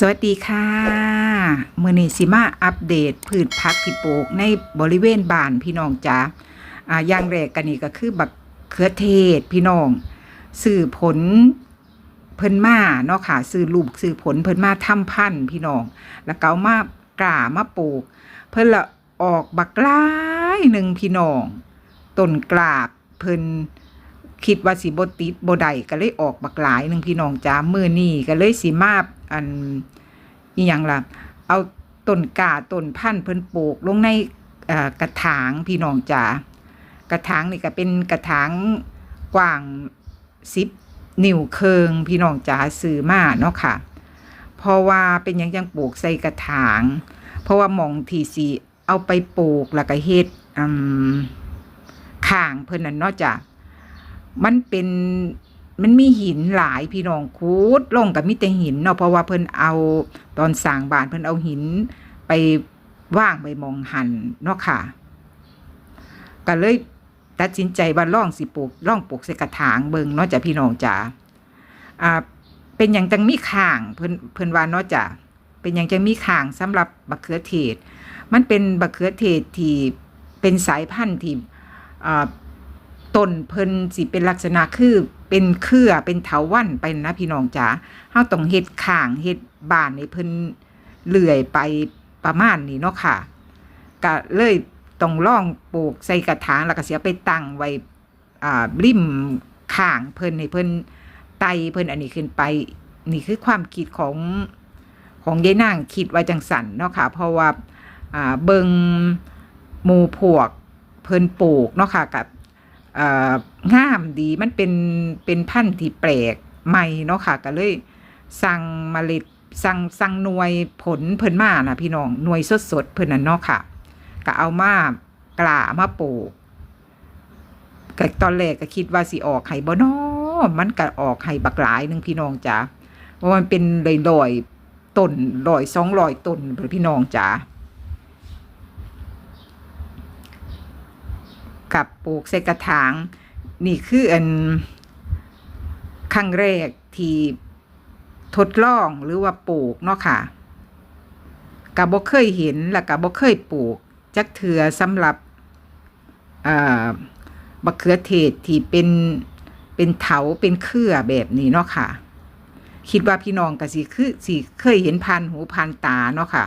สวัสดีค่ะมือนี้สิมาอัปเดตพืชพักที่ปลูกในบริเวณบ้านพี่น้องจ๋าอ่าอย่างแรกกันนี่ก็คือบักเขือเทศพี่น้องสื่อผลเพิ่นมาเนาะค่ะสื่อลูกสื่อผลเพิ่นมาทำพันธุ์พี่น้อง แล้วเอามากล้ามาปลูก เพิ่นละออกบักหลายหนึ่งพี่น้องต้นกลาบเพิ่นคิดว่าสิบติดบไดก็เลยออกบักหลายหนึ่งพี่น้องจ้ามือนี่ก็เลยสิมา อันอีหยังล่ะ เอาต้นกาต้นพันธุ์เพิ่นปลูกลงในกระถางพี่น้องจ้ากระถางนี่ก็เป็นกระถางกว้างสิบนิ้วเคิงพี่น้องจ้าซื้อมาเนาะค่ะ เพราะว่าเป็นยังยังปลูกใส่กระถาง เพราะว่ามองที่สิเอาไปปลูกแล้วก็เฮ็ดข้างเพิ่นนั่นเนาะจ้ะมันเป็น มันมีหินหลายพี่น้องคูดลงกับมีแต่หินเนาะเพราะว่าเพิ่นเอาตอนสร้างบ้านเพิ่นเอาหินไปว่างไปมองหันเนาะค่ะก็เลยตัดสินใจว่าล่องสิปลูกล่องปลูกใส่กระถางเบิงเนาะจ้ะพี่น้องจ๋าอ่าเป็นอย่างจังมีข่างเพิ่นเพิ่นว่าเนาะจ้ะเป็นอย่างจังมีข่างสำหรับบักเขือเทศ มันเป็นบักเขือเทศที่เป็นสายพันธุ์ที่อ่าต้นเพิ่นสิเป็นลักษณะคือ เป็นเครือเป็นเถาวัลย์ไปนะพี่น้องจ๋าเฮาต้องเฮ็ดข้างเฮ็ดบ้านให้เพิ่นเลื่อยไปประมาณนี้เนาะค่ะก็เลยต้องล่องปลูกใส่กระถางแล้วก็เสิเอาไปตั้งไว้อ่าริมข้างเพิ่นให้เพิ่นไตเพิ่นอันนี้ขึ้นไป นี่คือความคิดของของยายนางคิดไว่าจังสันเนาะค่ะ เพราะว่าอ่าเบิงหมู่พวกเพิ่นปลูกเนาะค่ะกับ งามดีมันเป็นเป็นพันธุ์ที่แปลกใหม่เนาะค่ะ ก็เลยสั่งเมล็ดสั่งสั่งหน่วยผลเพิ่นมานะพี่น้องหน่วยสดสดเพิ่นน่ะเนาะค่ะ ก็เอามากล้ามาปลูกก็ตอนแรกก็คิดว่าสิออกไห้บ่น้อมันก็ออกไห้บักหลายหนึงพี่น้องจ๋าเพราะมันเป็นลอยๆต้นลอยสองลอยต้นพี่น้องจ๋า กับปลูกใส่กระถาง นี่คืออันครั้งแรกที่ทดลองหรือว่าปลูกเนาะค่ะกับบ่เคยเห็นแล้วกับบ่เคยปลูก จักเถือสำหรับบักเขือเทศที่เป็นเป็นเถาเป็นเครือแบบนี้เนาะค่ะ คิดว่าพี่น้องก็สิคือสิเคยเห็นพันหูพันตาเนาะค่ะ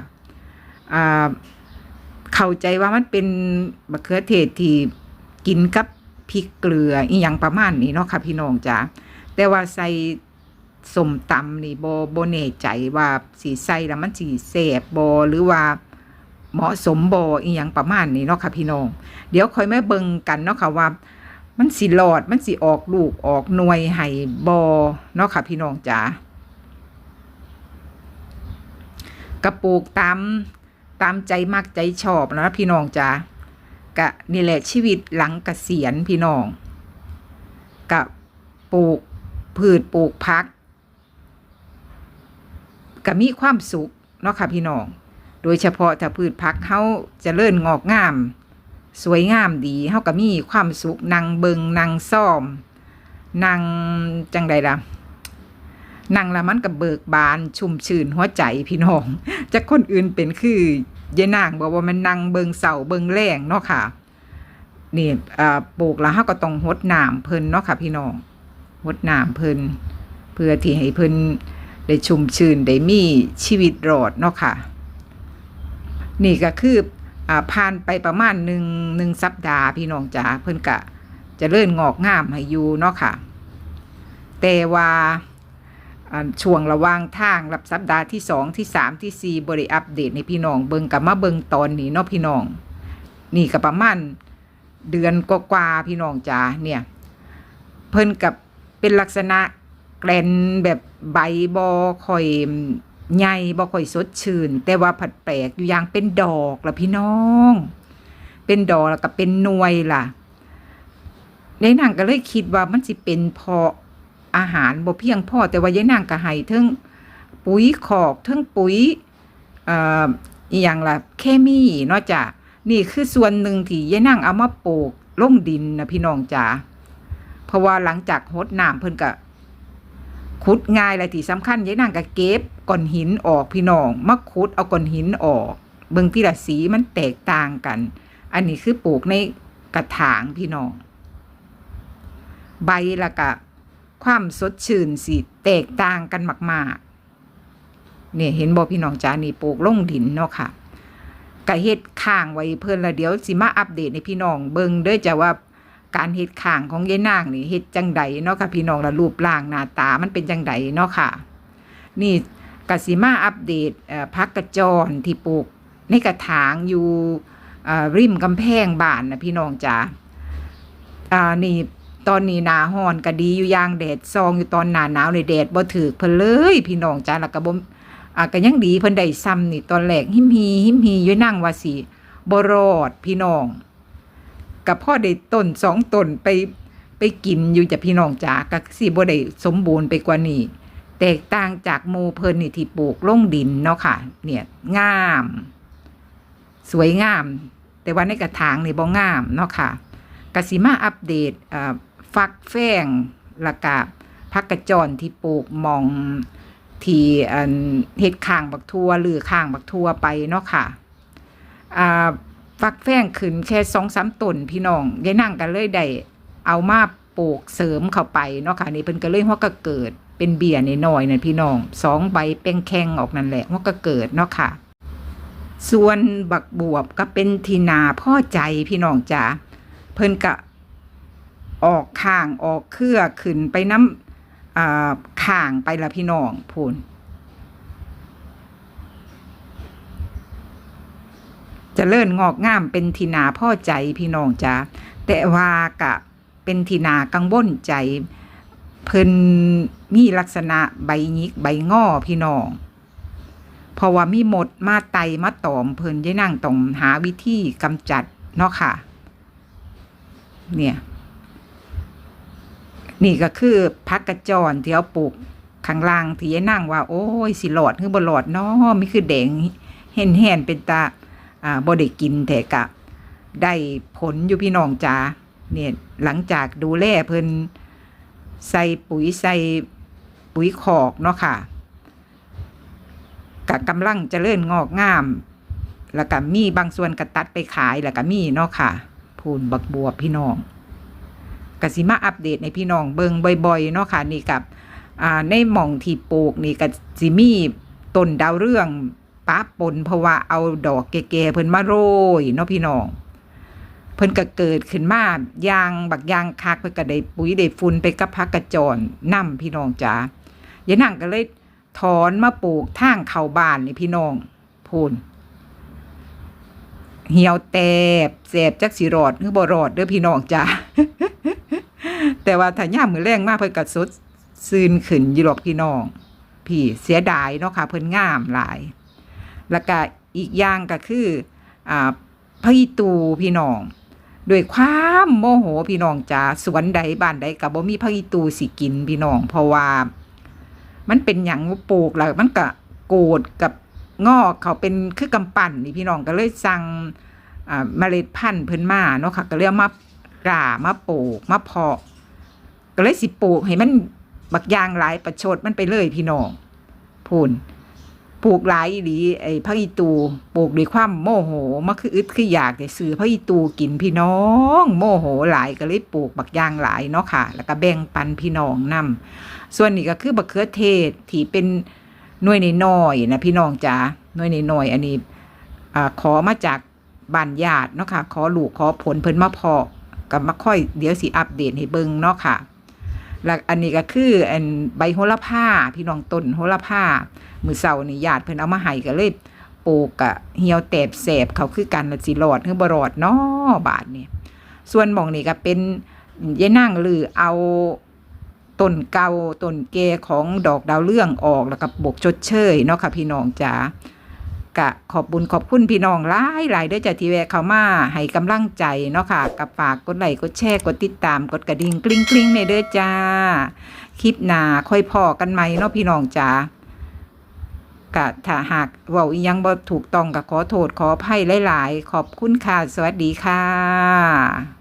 เข้าใจว่ามันเป็นมะเขือเทศที่ กินกับพริกเกลืออีหยังประมาณนี้เนาะค่ะพี่น้องจ๋าแต่ว่าใส่สมตำนี่บ่บ่แน่ใจว่าสีใส่แล้วมันสีแสบบ่หรือว่าเหมาะสมบ่อีหยังประมาณนี้เนาะค่ะพี่น้อง เดี๋ยวค่อยมาเบิ่งกันเนาะค่ะว่า มันสิหลอดมันสิออกลูกออกหน่วยให้บ่เนาะค่ะพี่น้องจ๋ากระปลูกตามตามใจมักใจชอบนะพี่น้องจ้า กะนี่แหละชีวิตหลังเกษียณพี่น้องกะปลูกพืชปลูกพักกะมีความสุขเนาะค่ะพี่น้อง โดยเฉพาะถ้าพืชพักเขาจะเลื่อนงอกงาม สวยงามดีเขาก็มีความสุขนางเบิงนางซ่อมนางจังใดล่ะนางละมันกับเบิกบานชุ่มชื่นหัวใจพี่น้องจากคนอื่นเป็นคือ ยายนางบอกว่ามันนางเบิงเสาเบิงแรงเนาะค่ะ นี่ปลูกแล้วเฮาก็ต้องหดน้ำเพิ่นเนาะค่ะ พี่น้องหดน้ำเพิ่นเพื่อที่ให้เพิ่นได้ชุ่มชื่นได้มีชีวิตรอดเนาะค่ะ นี่ก็คืออ่าผ่านไปประมาณหนึ่งหนึ่งสัปดาห์พี่น้องจ๋าเพิ่นกะจะเริ่มงอกงามให้อยู่เนาะค่ะ แต่ว่า ช่วงระว่างทางรับสัปดาห์ที่สองที่สามที่สี่บริอัปเดตในพี่น้องเบิงกับมาเบิงตอนนี้เนาะพี่น้อง นี่ก็ประมาณเดือนกว่าพี่น้องจ๋าเนี่ย เพิ่นกับเป็นลักษณะแกลนแบบใบบอค่อยใหญ่บ่ค่อยสดชื่น แต่ว่าผัดแปลกอยู่อย่างเป็นดอกละพี่น้อง เป็นดอกแล้วก็เป็นหน่วยล่ะในนางก็เลยคิดว่ามันสิเป็นเพราะ อาหารบ่เพียงพอแต่ว่ายายนางก็ให้ทั้งปุ๋ยขอกทั้งปุ๋ยเอ่ออีหยังล่ะเคมีเนาะจ้ะนี่คือส่วนหนึ่งที่ยายนางเอามาปลูกลงดินนะพี่น้องจ๋าเพราะว่าหลังจากหดน้ำเพิ่นก็ขุดง่ายและที่สำคัญยายนางก็เก็บก้อนหินออกพี่น้องมาขุดเอาก้อนหินออกเบิ่งที่ละสีมันแตกต่างกัน อันนี้คือปลูกในกระถางพี่น้อง ใบละก็ ความสดชื่นสิแตกต่างกันมาก ๆ เนี่ยเห็นบ่พี่น้องจ้านี่ปลูกลงดินเนาะค่ะก็เฮ็ดข้างไว้เพิ่นละเดี๋ยวสิมาอัปเดตให้พี่น้องเบิ่งเด้อจ้ะว่าการเฮ็ดข้างของยายนางนี่เฮ็ดจังใดเนาะค่ะพี่น้องละรูปร่างหน้าตามันเป็นจังใดเนาะค่ะ นี่กสิมาอัปเดตเอ่อพักกระจรที่ปลูกในกระถางอยู่อ่าริมกำแพงบ้านนะพี่น้องจ๋าอ่านี่ ตอนนี้หนาฮ้อนก็ดีอยู่ย่างแดดซองอยู่ตอนหนาหนาวในแดดบ่ถึกเพิ่นเลยพี่น้องจ๋าแล้วก็บ่อ่าก็ยังดีเพิ่นได้ซ้ำนี่ตอนแรกหิมฮีหิมฮีอยู่นั่งว่าสิบ่รอดพี่น้องกับพ่อได้ต้นสองต้นไปไปกินอยู่จ้ะพี่น้องจ๋าก็สิบ่ได้สมบูรณ์ไปกว่านี้แตกต่างจากหมูเพิ่นนี่ที่ปลูกลงดินเนาะค่ะ เนี่ยงาม สวยงาม แต่ว่าในกระถางนี่บ่งามเนาะค่ะกสิมาอัปเดตอ่อ ฟักแฟงละกะพักกระจรที่ปลูกมองที่อันเฮ็ดข้างบักทั่วหรือข้างบักทั่วไปเนาะค่ะอ่าฟักแฟงขึ้นแค่สองสามต้นพี่น้องยายนั่งกันเลยได้เอามาปลูกเสริมเข้าไปเนาะค่ะนี่เพิ่นก็เลยหัวก็เกิดเป็นเบียร์น้อยๆนั่นพี่น้องสองใบเป้งแข้งออกนั่นแหละหัวก็เกิดเนาะค่ะ ส่วนบักบวบก็เป็นทีนาพ่อใจพี่น้องจ๋าเพิ่นก็ ออกข้างออกเครือขึ้นไปน้ำอ่าข้างไปละพี่น้องพูนจะเลิ่นงอกงามเป็นทีนาพ่อใจพี่น้องจ๋าแต่ว่ากะเป็นทีนากังวลใจ เพิ่นมีลักษณะใบยิกใบง่อพี่น้องเพราะว่ามีหมดมาไตมาตอมเพิ่นยายนั่งต้องหาวิธีกำจัดเนาะค่ะ เนี่ย นี่ก็คือพักกระจรที่เอาปลูกข้างล่างที่ยายนั่งว่าโอ้ยสิหลอดคือบ่หลอดเนาะม่คือแดงเห็นแห่นเป็นตาอ่าบ่ได้กินแต่กะได้ผลอยู่พี่น้องจ้าเนี่ยหลังจากดูแลเพิ่นใส่ปุ๋ยใส่ปุ๋ยขอกเนาะค่ะกะกำลังจเจริญงอกงาม แล้วก็มีบางส่วนกระตัดไปขายแล้วก็มีเนาะค่ะพูนบักบัวพี่น้อง กสิมาอัปเดตในพี่น้องเบิงบ่อยๆเนาะค่ะนี่กับอ่าในหม่องที่ปลูกนี่ก็สิมีต้นดาวเรื่องป้าปนเพราะว่าเอาดอกแก่ๆเพิ่นมาโรยเนาะพี่น้องเพิ่นก็เกิดขึ้นมายางบักยางคักเพิ่นก็ได้ปุ๋ยได้ฝุ่นไปกับพักกระจรนํพี่น้องจ๋ายายนั่งก็เลยถอนมาปลูกทางเข้าบ้านนี่พี่น้องพูนเหี่ยวแตบแสบจักสิรอดคือบ่รอดเด้อพี่น้องจ้า แต่ว่าถ้าย่ามมือแรงมากเพิ่นก็สดซืนขึ้นยู่หรอกพี่น้อง พี่เสียดายเนาะค่ะเพิ่นงามหลาย แล้วก็อีกอย่างก็คืออ่าพระอีตูพี่น้องด้วยความโมโหพี่น้องจ้าสวนใดบ้านใดก็บ่มีพระอีตูสิกินพี่น้อง เพราะว่า มันเป็นหยังว่าปลูกแล้วมันก็โกรธกับงอกเขาเป็นคือกำปั่นนี่พี่น้องก็เลยสั่งอ่าเมล็ดพันธุ์เพิ่นมาเนาะค่ะก็เลยเอามากรามาปลูกมาเพาะ ก็เลยสิปลูกให้มันบักยางหลายประชดมันไปเลยพี่น้องพูนปลูกหลายอีหลีไอ้พักอีตูปลูกด้วยความโมโหมันคืออึดคืออยากแต่ซื้อพักอีตูกินพี่น้อง โมโหหลายก็เลยปลูกบักยางหลายเนาะค่ะ แล้วก็แบ่งปันพี่น้องนำส่วนนี้ก็คือบักเขือเทศที่เป็นหน่วยในน้อยนะพี่น้องจ๋าหน่วยในน้อยอันนี้อ่าขอมาจากบ้านญาติเนาะค่ะ ขอลูกขอผลเพิ่นมาพาะก็มาค่อยเดี๋ยวสิอัปเดตให้เบิ่งเนาะค่ะ แล้วอันนี้ก็คืออันใบโหระพาพี่น้องต้นโหระพามือเสาร์นี่ญาติเพิ่นเอามาให้ก็เลยปลูกกะเหี่ยวแตบแสบเขาคือกันละสิรอดคือบรอดเนาะบาดนี่ส่วนหมองนี่ก็เป็นยายนั่งลือเอาต้นเกาต้นแก่ของดอกดาวเรื่องออกแล้วก็บกชดเชยเนาะค่ะพี่น้องจ๋า กะขอบบุญขอบคุณพี่น้องหลายหลายเด้อจ้ะที่แวะเข้ามาให้กำลังใจเนาะค่ะกับฝากกดไลค์กดแชร์กดติดตามกดกระดิ่งกลิ้งกลิ้งในเด้อจ้า คลิปหน้าค่อยพอกันไหมเนาะพี่น้องจ๋ากะถ้าหากเว่าอียังบ่ถูกต้องก็ขอโทษขออภัยหลายๆ ขอบคุณค่ะ สวัสดีค่ะ